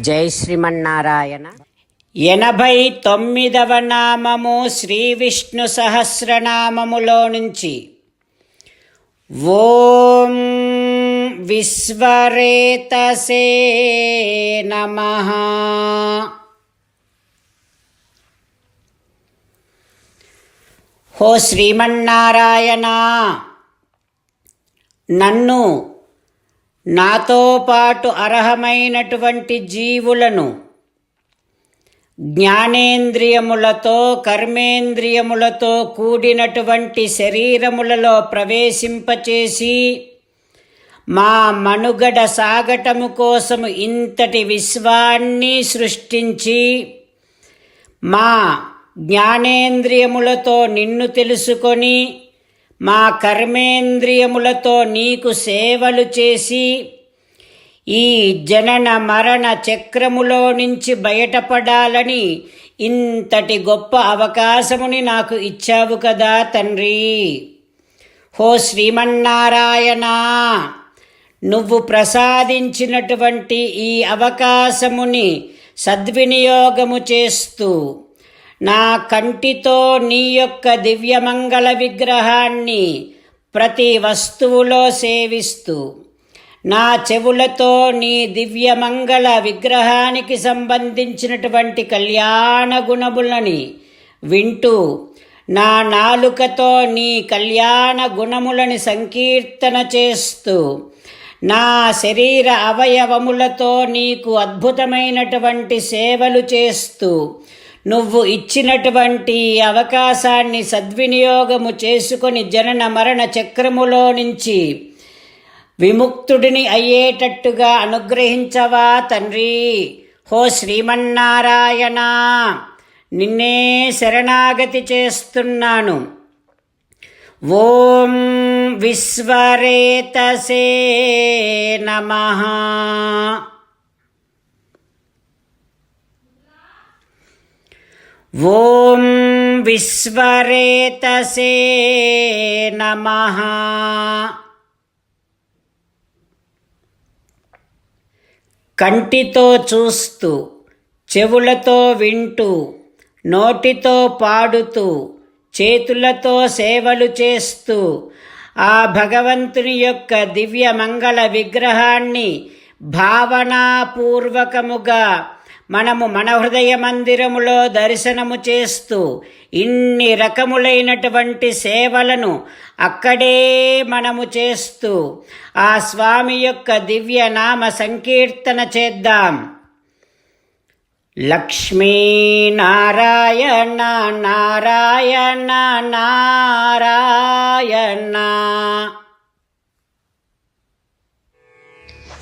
జై శ్రీమన్నారాయణ. ఎనభై తొమ్మిదవ నామము శ్రీ విష్ణు సహస్రనామములో నుంచి ఓం విశ్వరేతసే నమ. హో శ్రీమన్నారాయణ నన్ను నాతో పాటు అర్హమైనటువంటి జీవులను జ్ఞానేంద్రియములతో కర్మేంద్రియములతో కూడినటువంటి శరీరములలో ప్రవేశింపచేసి మా మనుగడ సాగటము కోసము ఇంతటి విశ్వాన్ని సృష్టించి మా జ్ఞానేంద్రియములతో నిన్ను తెలుసుకొని మా కర్మేంద్రియములతో నీకు సేవలు చేసి ఈ జనన మరణ చక్రములో నుంచి బయటపడాలని ఇంతటి గొప్ప అవకాశముని నాకు ఇచ్చావు కదా తండ్రి. హో శ్రీమన్నారాయణ నువ్వు ప్రసాదించినటువంటి ఈ అవకాశముని సద్వినియోగము చేస్తూ నా కంటితో నీ యొక్క దివ్యమంగళ విగ్రహాన్ని ప్రతి వస్తువులో సేవిస్తూ నా చెవులతో నీ దివ్యమంగళ విగ్రహానికి సంబంధించినటువంటి కళ్యాణ గుణములని వింటూ నా నాలుకతో నీ కళ్యాణ గుణములని సంకీర్తన చేస్తూ నా శరీర అవయవములతో నీకు అద్భుతమైనటువంటి సేవలు చేస్తూ నువ్వు ఇచ్చినటువంటి అవకాశాన్ని సద్వినియోగము చేసుకొని జనన మరణ చక్రములో నుంచి విముక్తుడిని అయ్యేటట్టుగా అనుగ్రహించవా తండ్రి? హో శ్రీమన్నారాయణ నిన్నే శరణాగతి చేస్తున్నాను. ఓం విశ్వరేతసే నమ. ఓం విశ్వరేతసే నమ. కంటితో చూస్తూ చెవులతో వింటూ నోటితో పాడుతూ చేతులతో సేవలు చేస్తూ ఆ భగవంతుని యొక్క దివ్య మంగళ విగ్రహాన్ని భావనాపూర్వకముగా మనము మన హృదయ మందిరములో దర్శనము చేస్తూ ఇన్ని రకములైనటువంటి సేవలను అక్కడే మనము చేస్తూ ఆ స్వామి యొక్క దివ్య నామ సంకీర్తన చేద్దాం. లక్ష్మీ నారాయణ నారాయణ.